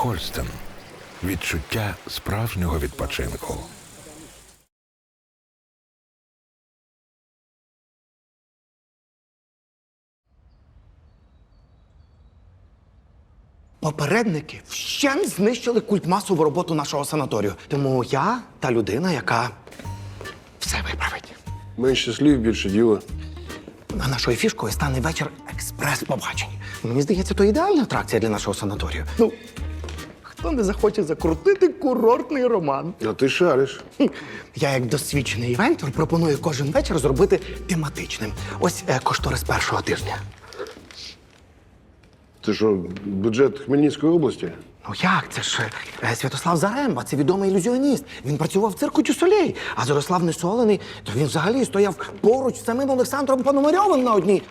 Хольстен. Відчуття справжнього відпочинку. Попередники вщент знищили культ масову роботу нашого санаторію. Тому я та людина, яка все виправить. Менше слів, більше діла. А нашою фішкою стане вечір експрес-побачень. Мені здається, то ідеальна атракція для нашого санаторію. Ну, хто не захоче закрутити курортний роман? А ти шариш. Я, як досвідчений івентор, пропоную кожен вечір зробити тематичним. Ось е, кошторис першого тижня. Це що, бюджет Хмельницької області? Ну як? Це ж е, Святослав Заремба, це відомий ілюзіоніст. Він працював в цирку Тюсолей, а Зарослав Несолений, то він взагалі стояв поруч з самим Олександром Пономарьовим на одній.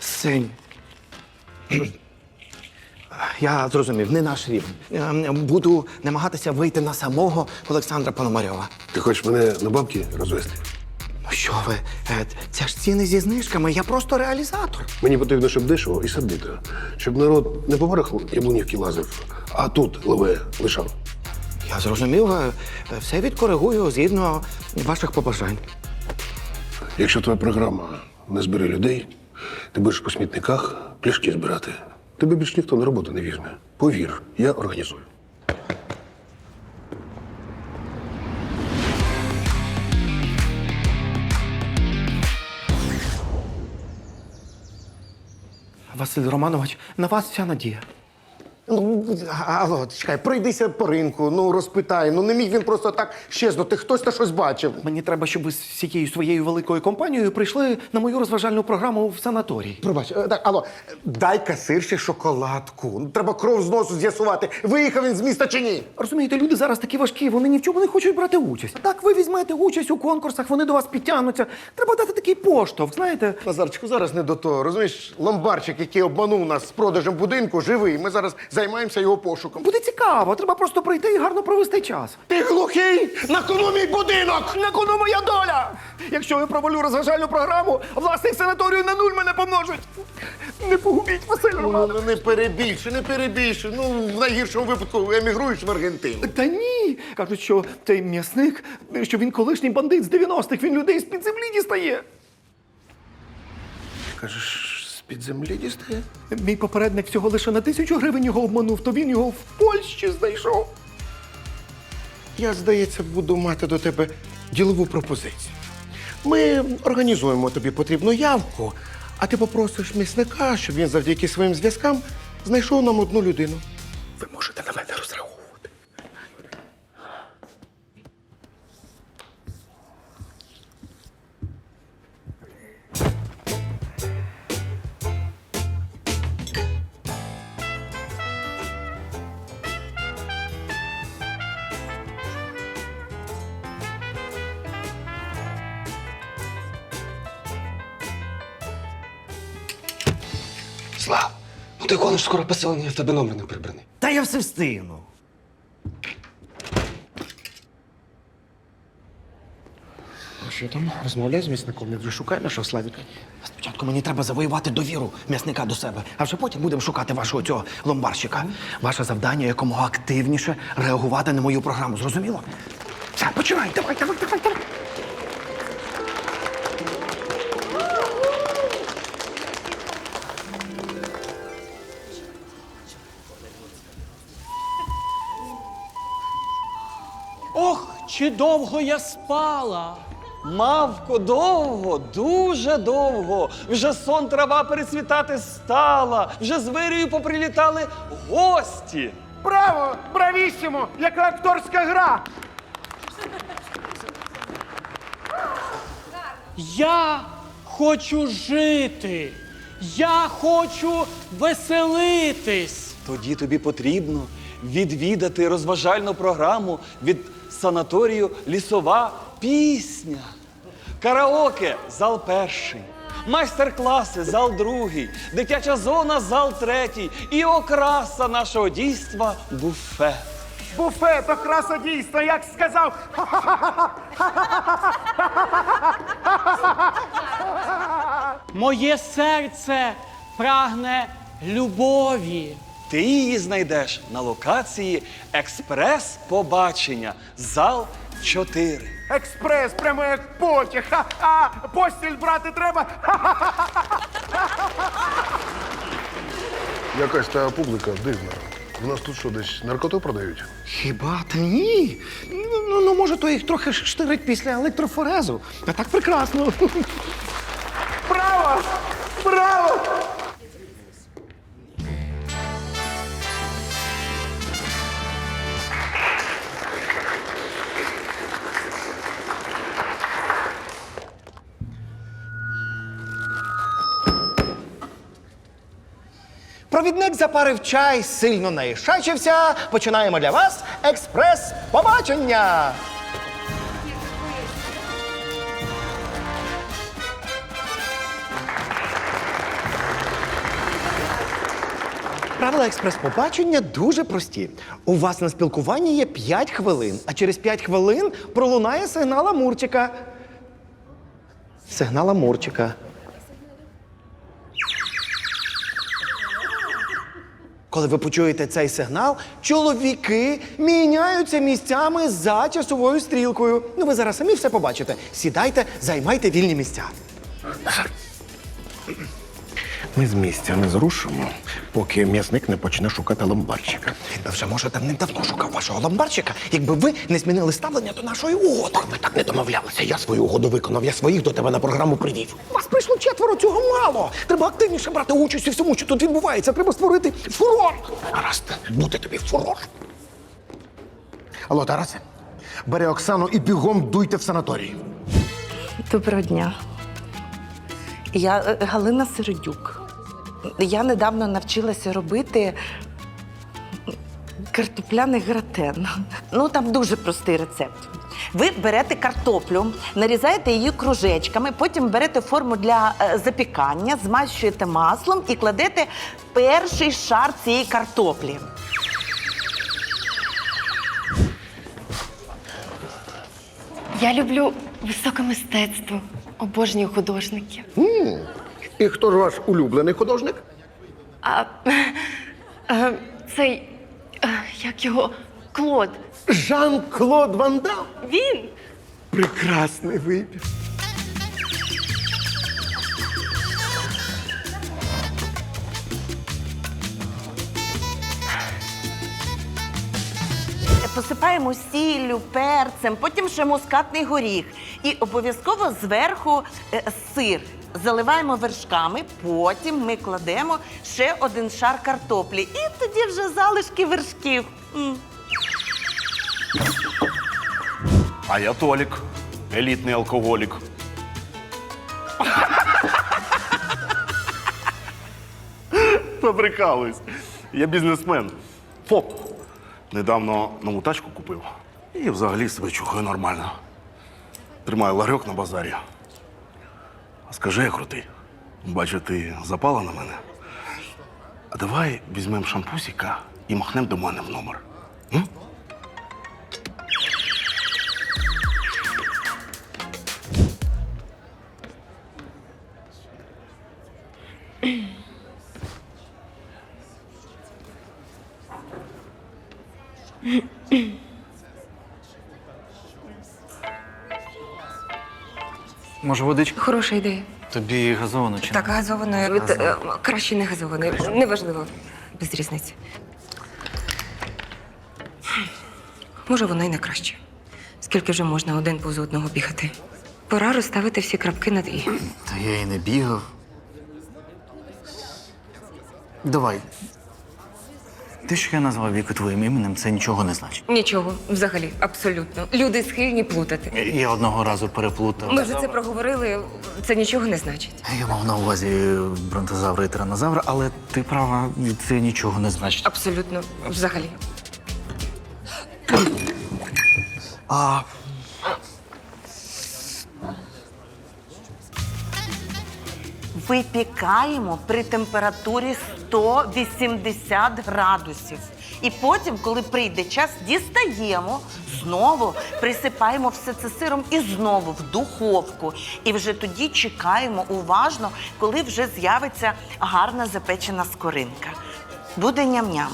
Синь. Я зрозумів, не наш рівень. Е, Буду намагатися вийти на самого Олександра Пономарьова. Ти хочеш мене на бабки розвести? Ну що ви? е, Це ж ціни зі знижками, я просто реалізатор. Мені потрібно, щоб дешево і сердито. Щоб народ не по барах яблунівки лазив, а тут леве лишав. Я зрозумів, е, е, все відкоригую згідно ваших побажань. Якщо твоя програма не збере людей, ти будеш по смітниках пляшки збирати. Тебе більш ніхто на роботу не візьме. Повір, я організую. Василь Романович, на вас вся надія. Ну, алло, чекай, пройдися по ринку, ну розпитай. Ну не міг він просто так щезнути. Хтось та щось бачив. Мені треба, щоб ви з всією своєю великою компанією прийшли на мою розважальну програму в санаторій. Пробач, е, так, алло, дай касирші шоколадку. Ну, Треба кров з носу з'ясувати, виїхав він з міста чи ні. Розумієте, люди зараз такі важкі, вони ні в чому не хочуть брати участь. Так, ви візьмете участь у конкурсах, вони до вас підтягнуться. Треба дати такий поштовх, знаєте. Назарчику, зараз не до того. Розумієш, ломбарчик, який обманув нас з продажем будинку, живий. Ми зараз займаємося його пошуком. Буде цікаво, треба просто прийти і гарно провести час. Ти глухий! На кону мій будинок! На кону моя доля! Якщо я провалю розважальну програму, власник санаторію на нуль мене помножить. Не погубіть, Василь Ну, Романович. ну, не перебільшуй, не перебільшуй. Ну, в найгіршому випадку емігруєш в Аргентину. Та ні. Кажуть, що цей м'ясник, що він колишній бандит з 90-х, він людей з-під землі дістає. Кажеш, з-під землі дістає? Мій попередник всього лише на тисячу гривень його обманув, то він його в Польщі знайшов. Я, здається, буду мати до тебе ділову пропозицію. Ми організуємо тобі потрібну явку, а ти попросиш місника, щоб він завдяки своїм зв'язкам знайшов нам одну людину. Ви можете на мене розраховувати. Ну ти гониш скоро поселення, в тебе номер не прибраний. Та я все встигну. А що там? Розмовляй з місником, я вже шукай нашого Славіка. Спочатку мені треба завоювати довіру м'ясника до себе, а вже потім будемо шукати вашого цього ломбарщика. Ваше завдання якомога активніше реагувати на мою програму. Зрозуміло? Все, починай, давай, давай, давай, чи довго я спала. Мавко, довго, дуже довго. Вже сон трава перецвітати стала, вже з вирію поприлітали гості. Браво! Бравісімо! Яка акторська гра! Я хочу жити. Я хочу веселитись. Тоді тобі потрібно відвідати розважальну програму від санаторію Лісова пісня. Караоке зал перший. Майстер-класи зал другий, дитяча зона зал третій і окраса нашого дійства буфет. Буфет, окраса дійсно, як сказав. Моє серце прагне любові. Ти її знайдеш на локації експрес-побачення, зал 4. Експрес, прямо як потяг. Ха-ха! Постіль брати треба. Якась та публіка дивна. У нас тут що, десь наркоту продають? Хіба та ні? Ну, ну, ну, може, то їх трохи штирить після електрофорезу. А так прекрасно. Браво! Провідник запарив чай, сильно наїшачився. Починаємо для вас експрес-побачення. Правила експрес-побачення дуже прості. У вас на спілкуванні є 5 хвилин, а через 5 хвилин пролунає сигнал Амурчика. Сигнал Амурчика. Коли ви почуєте цей сигнал, чоловіки міняються місцями за часовою стрілкою. Ну, ви зараз самі все побачите. Сідайте, займайте вільні місця. Ми з місця не зрушимо, поки м'ясник не почне шукати ломбарчика. Він би вже, може, давним-давно шукав вашого ломбарчика, якби ви не змінили ставлення до нашої угоди. Ми так не домовлялися. Я свою угоду виконав, я своїх до тебе на програму привів. Вас прийшло четверо, цього мало. Треба активніше брати участь у всьому, що тут відбувається. Треба створити фурор. Гаразд, буде тобі фурор. Алло, Тарасе, бери Оксану і бігом дуйте в санаторій. Доброго дня. Я е, Галина Середюк. Я недавно навчилася робити картопляний гратен. Ну, там дуже простий рецепт. Ви берете картоплю, нарізаєте її кружечками, потім берете форму для е, запікання, змащуєте маслом і кладете перший шар цієї картоплі. Я люблю високе мистецтво, обожнюю художників. І хто ж ваш улюблений художник? А е, цей, е, як його, Клод. Жан-Клод Ван Дам. Він Прекрасний вибір. Посипаємо сіллю, перцем, потім ще мускатний горіх. І обов'язково зверху е, сир. Заливаємо вершками, потім ми кладемо ще один шар картоплі. І тоді вже залишки вершків. А я Толік, елітний алкоголік. Побрикались. Я бізнесмен. ФОП. Недавно нову тачку купив. І взагалі себе чухаю нормально. Тримаю ларьок на базарі. Скажи, я крутий. Бачу, ти запала на мене. А давай візьмемо шампусіка і махнемо до мене в номер. М? Може, водичка? хороша ідея. Тобі газовано чи Так, газованою. Від, е, краще не газованою. Неважливо, без різниці. Може, воно й не краще. Скільки вже можна один повз одного бігати? Пора розставити всі крапки над і. Та я і не бігав. Давай. Те, що я назвав Віку твоїм іменем, це нічого не значить. Нічого, взагалі, абсолютно. Люди схильні плутати. Я одного разу переплутав. Ми вже це проговорили, це нічого не значить. Я мав на увазі бронтозавра і тиранозавра, але ти права, це нічого не значить. Абсолютно, взагалі. А Випікаємо при температурі 180 градусів. І потім, коли прийде час, дістаємо, знову присипаємо все це сиром і знову в духовку. І вже тоді чекаємо уважно, коли вже з'явиться гарна запечена скоринка. буде ням-ням.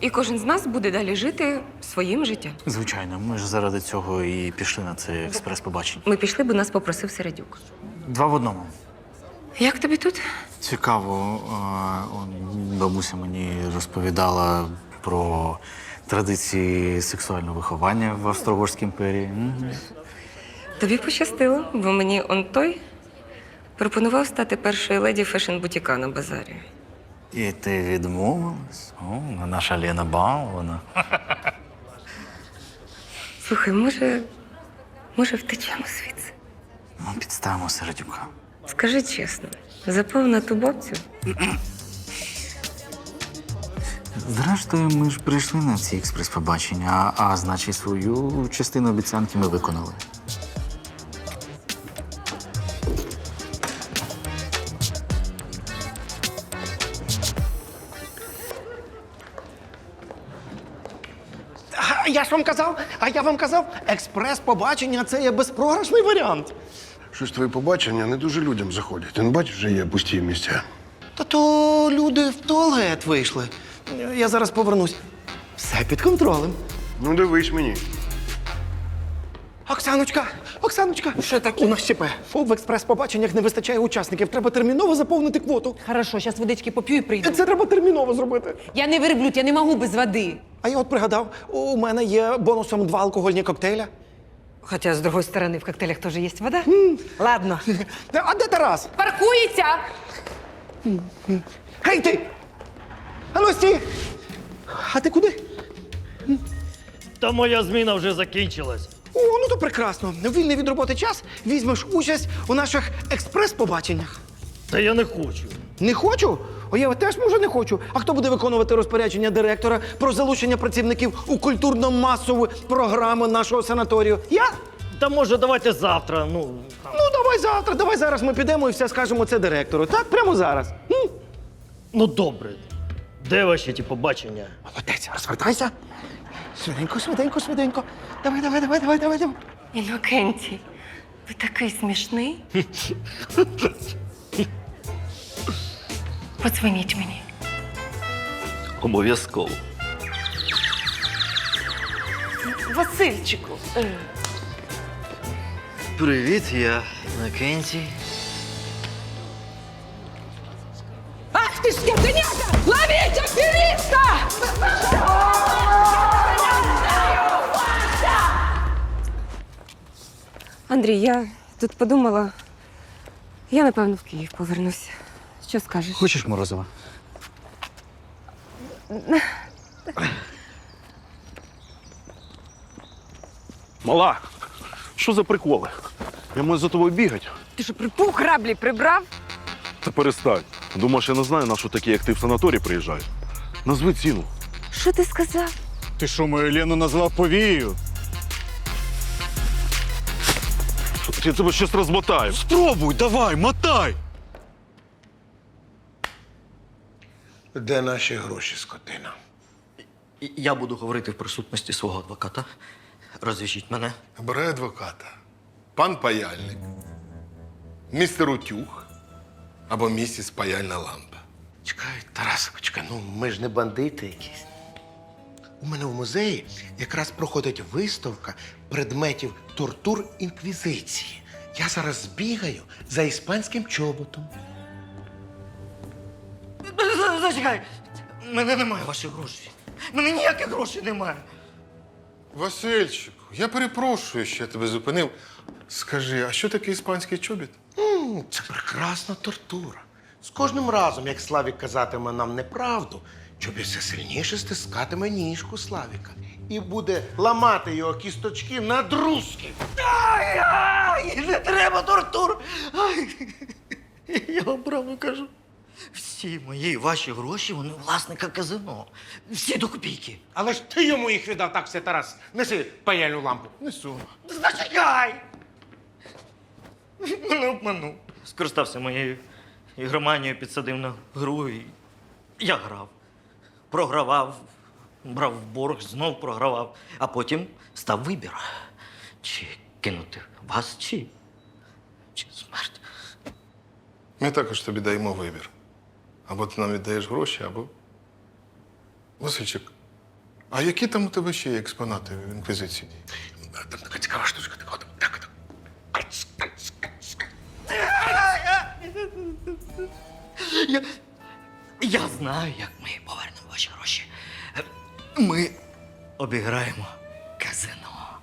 І кожен з нас буде далі жити своїм життям. Звичайно, ми ж заради цього і пішли на це експрес-побачення. Ми пішли, бо нас попросив Середюк. Два в одному. Як тобі тут? Цікаво, он, бабуся мені розповідала про традиції сексуального виховання в Австро-Угорській імперії. Мгм. Тобі пощастило, бо мені он той пропонував стати першою леді фешн-бутіка на базарі. І ти відмовилась? О, ну, наша Лена Бауна. Слухай, може, може, втечемо звідси? Ну, підставимо Середюка. Скажи чесно, запав на ту бабцю? Зрештою, ми ж прийшли на ці експрес-побачення, а, а значить, свою частину обіцянки ми виконали. А я ж вам казав, а я вам казав, експрес-побачення це є безпрограшний варіант. Щось твої побачення не дуже людям заходять. Ти не бачиш, вже є пусті місця. Та то люди в туалет вийшли. Я зараз повернусь. Все під контролем. Ну, дивись мені. Оксаночка, Оксаночка, що таке? У нас ЧП. Фу, в експрес-побаченнях не вистачає учасників. Треба терміново заповнити квоту. Хорошо, зараз водички поп'ю і прийду. Це треба терміново зробити. Я не верблюд, я не можу без води. А я от пригадав, у мене є бонусом два алкогольні коктейля. Хоча, з другої сторони, в коктейлях тоже є вода. Ладно. А де Тарас? Паркується! Гей ти! А ну стій! А ти куди? Та моя зміна вже закінчилась. О, ну то прекрасно. Вільний від роботи час візьмеш участь у наших експрес-побаченнях. Та я не хочу. Не хочу? О, я теж може не хочу. А хто буде виконувати розпорядження директора про залучення працівників у культурно-масову програму нашого санаторію? Я? Та може давайте завтра. Ну там. Ну, давай завтра, давай зараз ми підемо і все скажемо це директору. Так, прямо зараз. М? ну добре. Де ваші ті побачення? Молодець, розвертайся. Швиденько, швиденько, швиденько. Давай, давай, давай, давай, давай. давай. Інокенті, ви такий смішний. Подзвоніть мені. Обов'язково. Васильчику, е, Привіт, я Накенті. Ах ти ж скотиняка! Ловіть активіста! Андрій, я тут подумала. Я, напевно, в Київ повернусь. Що скажеш? Хочеш морозива? Мала, що за приколи? Я маю за тобою бігати. Ти що, припух граблі прибрав? Та перестань. Думаєш, я не знаю, на що такі, як ти в санаторій приїжджають. Назви ціну. Що ти сказав? Ти що, мою Лену назвав повією? Я тебе щось розмотаю. Спробуй, давай, мотай! Де наші гроші, скотина? Я буду говорити в присутності свого адвоката. Розв'яжіть мене. Обирай адвоката. Пан паяльник, містер Утюг або місіс паяльна лампа. Чекай, Тарасовичка, ну ми ж не бандити якісь. У мене в музеї якраз проходить виставка предметів тортур інквізиції. Я зараз збігаю за іспанським чоботом. Зачекай! Мене немає ваших грошей. Мене ніяких грошей немає. Васильчику, я перепрошую, що я тебе зупинив. Скажи, а що таке іспанський чобіт? це прекрасна тортура. З кожним разом, як Славік казатиме нам неправду, чобіт все сильніше стискатиме ніжку Славіка і буде ламати його кісточки на друзки. Ай, ай, не треба тортур. Ай, я вам правду кажу. Всі мої ваші гроші, вони у власника казино. Всі до копійки. Але ж ти йому їх віддав так все, Тарас. Неси паяльну лампу. Несу. Зачекай! Мене обманув. Скористався моєю ігроманією, підсадив на гру і я грав. Програвав, брав в борг, знов програвав. А потім став вибір. Чи кинути вас, чи, чи смерть. Ми також тобі даємо вибір. Або ти нам віддаєш гроші, або. Васильчик, а які там у тебе ще є експонати в інквізиції? Там така цікава штучка, така от, так, так. Я, я знаю, як ми повернемо ваші гроші. Ми обіграємо казино.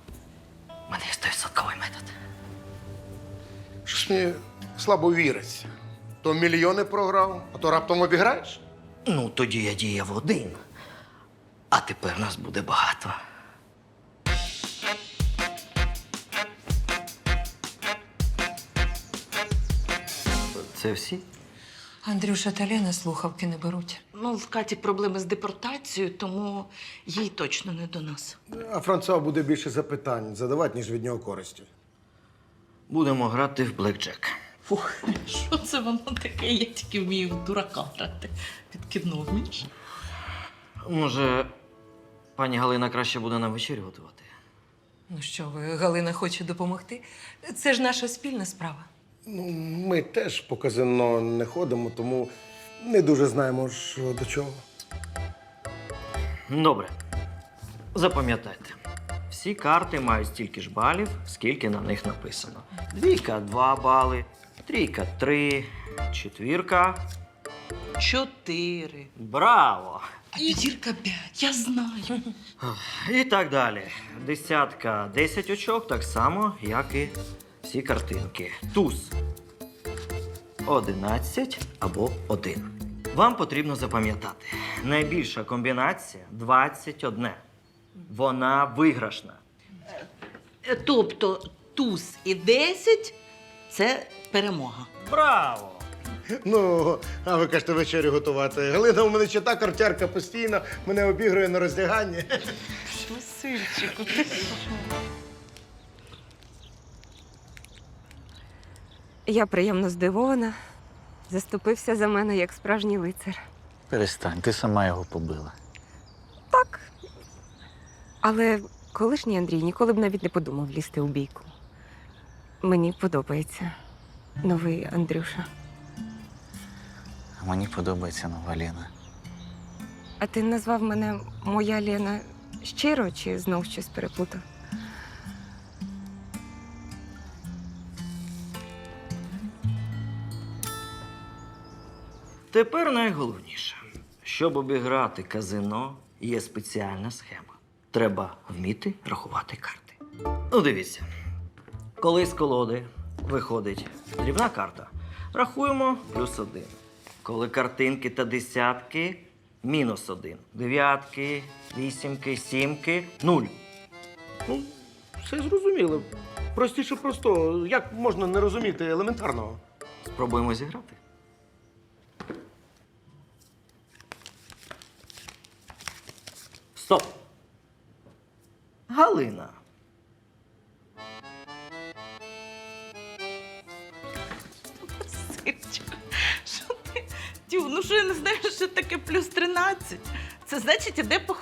У мене є стовідсотковий метод. Щось мені слабо віриться. То мільйони програв, а то раптом обіграєш. Ну, тоді я діяв один. А тепер нас буде багато. Це всі? Андрюша та Лена слухавки не беруть. Ну, в Каті проблеми з депортацією, тому їй точно не до нас. А Франсуа буде більше запитань задавати, ніж від нього користі. Будемо грати в блекджек. Фух, що це воно таке? Я тільки вмію в дурака грати. Під кіно вмієш? Може, пані Галина краще буде нам вечерю готувати? Ну що ви, Галина хоче допомогти? Це ж наша спільна справа. Ну, ми теж по казино не ходимо, тому не дуже знаємо, що до чого. Добре. Запам'ятайте. Всі карти мають стільки ж балів, скільки на них написано. Двійка 2 бали, трійка 3, четвірка. Чотири. Браво! А п'ятірка п'ять, я знаю. І так далі. Десятка 10 очок, так само, як і всі картинки. Туз 11 або 1. Вам потрібно запам'ятати. Найбільша комбінація 21. Вона виграшна. Тобто туз і десять це перемога. Браво! Ну, а ви кажете вечерю готувати. Галина у мене ще та картярка постійно, мене обігрує на роздяганні. Васильчику, ти Я приємно здивована. Заступився за мене як справжній лицар. Перестань, ти сама його побила. Так. Але колишній Андрій ніколи б навіть не подумав лізти у бійку. Мені подобається новий Андрюша. Мені подобається нова Лена. А ти назвав мене моя Лена щиро чи знов щось переплутав? Тепер найголовніше. Щоб обіграти казино, є спеціальна схема. Треба вміти рахувати карти. Ну, дивіться. Коли з колоди виходить дрібна карта, рахуємо плюс один. Коли картинки та десятки мінус один. Дев'ятки, вісімки, сімки, нуль. Ну, все зрозуміло. Простіше просто, як можна не розуміти елементарного? Спробуємо зіграти.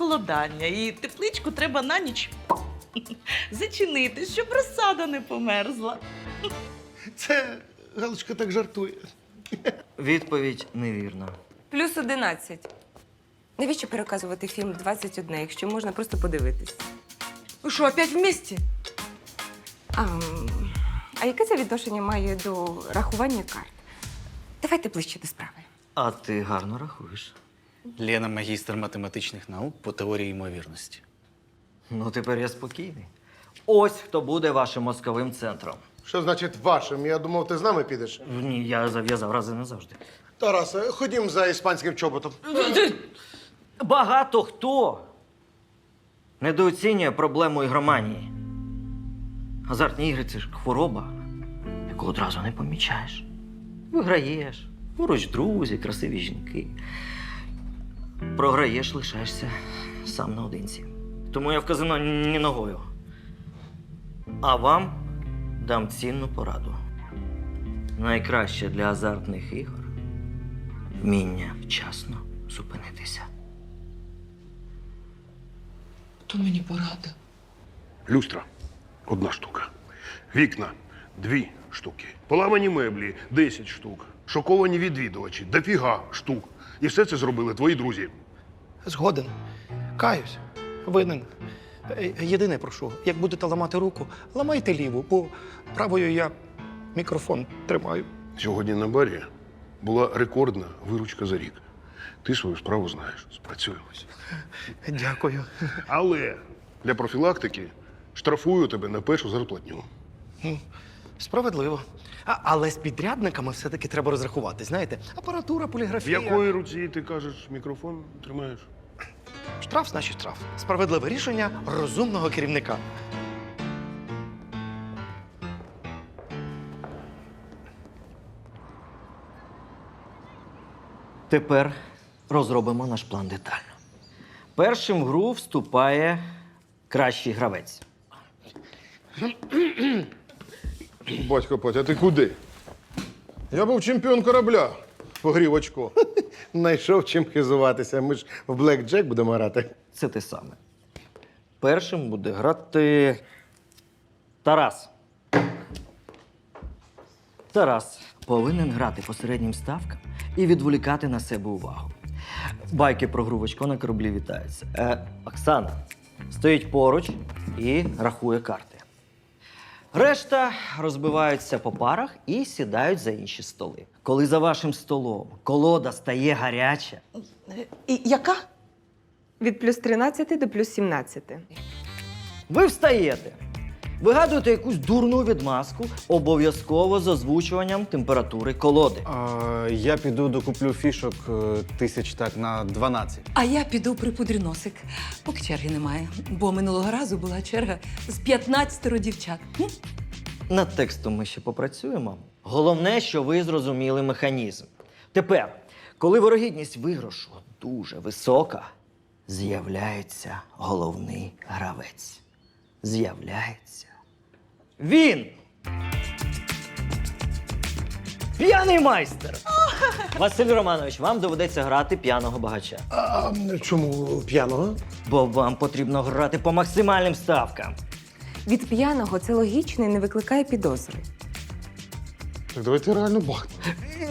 Похолодання, і тепличку треба на ніч зачинити, щоб розсада не померзла. Це Галочка так жартує. Відповідь невірна. Плюс 11. Навіщо переказувати фільм 21, якщо можна просто подивитись? Ви що, опять вместе? А, а яке це відношення має до рахування карт? Давайте ближче до справи. А ти гарно рахуєш. Лена магістр математичних наук по теорії ймовірності. Ну, тепер я спокійний. Ось хто буде вашим мозковим центром. Що значить вашим? Я думав, ти з нами підеш. Ні, я зав'язав рази назавжди. Тарасе, ходім за іспанським чоботом. Багато хто недооцінює проблему ігроманії. Азартні ігри це ж хвороба, яку одразу не помічаєш. Виграєш, поруч друзі, красиві жінки. Програєш, лишаєшся сам наодинці. Тому я в казино ні ногою. А вам дам цінну пораду. Найкраще для азартних ігор вміння вчасно зупинитися. То мені порада. Люстра одна штука. Вікна дві штуки. Поламані меблі 10 штук. Шоковані відвідувачі дофіга штук. І все це зробили твої друзі. Згоден. Каюсь. Винен. Е, Єдине прошу, як будете ламати руку, ламайте ліву, бо правою я мікрофон тримаю. Сьогодні на барі була рекордна виручка за рік. Ти свою справу знаєш, спрацюємося. Дякую. Але для профілактики штрафую тебе на першу зарплатню. Справедливо. А, але з підрядниками все-таки треба розрахувати. Знаєте, апаратура, В поліграфія. якої руці ти кажеш мікрофон тримаєш? Штраф, значить штраф. Справедливе рішення розумного керівника. Тепер розробимо наш план детально. Першим в гру вступає кращий гравець. Батько Петя, а ти куди? Я був чемпіон корабля. Погрів очко. Знайшов чим хизуватися. Ми ж в Блек Джек будемо грати. Це те саме. Першим буде грати Тарас. Тарас повинен грати по середнім ставкам і відволікати на себе увагу. Байки про гру в очко на кораблі вітаються. Е, Оксана стоїть поруч і рахує карти. Решта розбиваються по парах і сідають за інші столи. Коли за вашим столом колода стає гаряча, І яка? Від плюс 13 до плюс 17. Ви встаєте, вигадуєте якусь дурну відмазку, обов'язково з озвучуванням температури колоди. А, я піду докуплю фішок е, тисяч так на 12. А я піду припудрю носик, поки черги немає. Бо минулого разу була черга з 15 дівчат. М? Над текстом ми ще попрацюємо. Головне, що ви зрозуміли механізм. Тепер, коли вирогідність виграшу дуже висока, з'являється головний гравець. З'являється він. П'яний майстер. Василь Романович, вам доведеться грати п'яного багача. А чому п'яного? Бо вам потрібно грати по максимальним ставкам. Від п'яного це логічно і не викликає підозри. Так давайте реально бахнемо.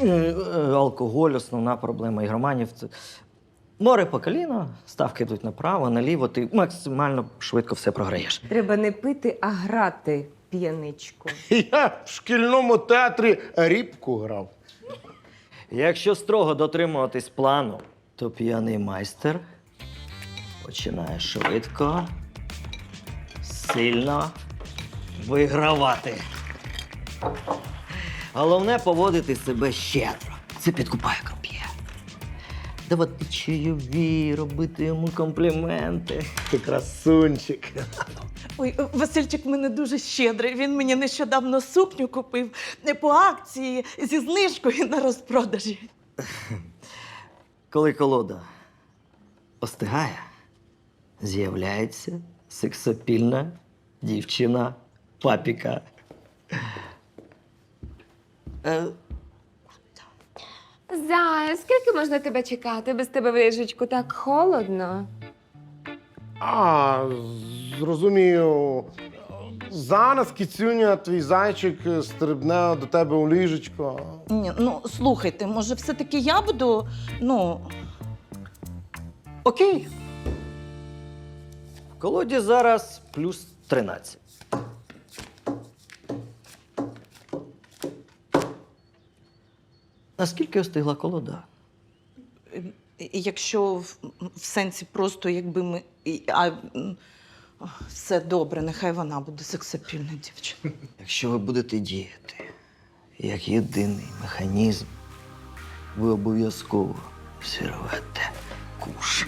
Е, е, Алкоголь основна проблема ігроманів. Це море по коліно, ставки йдуть направо, наліво, ти максимально швидко все програєш. Треба не пити, а грати п'яничку. Я в шкільному театрі рібку грав. Якщо строго дотримуватись плану, то п'яний майстер починає швидко, сильно вигравати. Головне поводити себе щедро. Це підкупає круп'є. Давати чайові, робити йому компліменти. Ти красунчик. Ой, Васильчик мене дуже щедрий. Він мені нещодавно сукню купив не по акції зі знижкою на розпродажі. Коли колода остигає, з'являється сексапільна дівчина папіка. Зая, скільки можна тебе чекати? Без тебе в ліжечку так холодно. А, зрозумію. Зараз кіцюня, твій зайчик стрибне до тебе у ліжечко. Ні, ну слухайте, може, все-таки я буду. Ну, окей. В колоді зараз плюс 13. Наскільки остигла колода? якщо в, в сенсі просто якби ми. і- А, м, все добре, нехай вона буде сексапільна дівчина. Якщо ви будете діяти як єдиний механізм, ви обов'язково зірвете куш.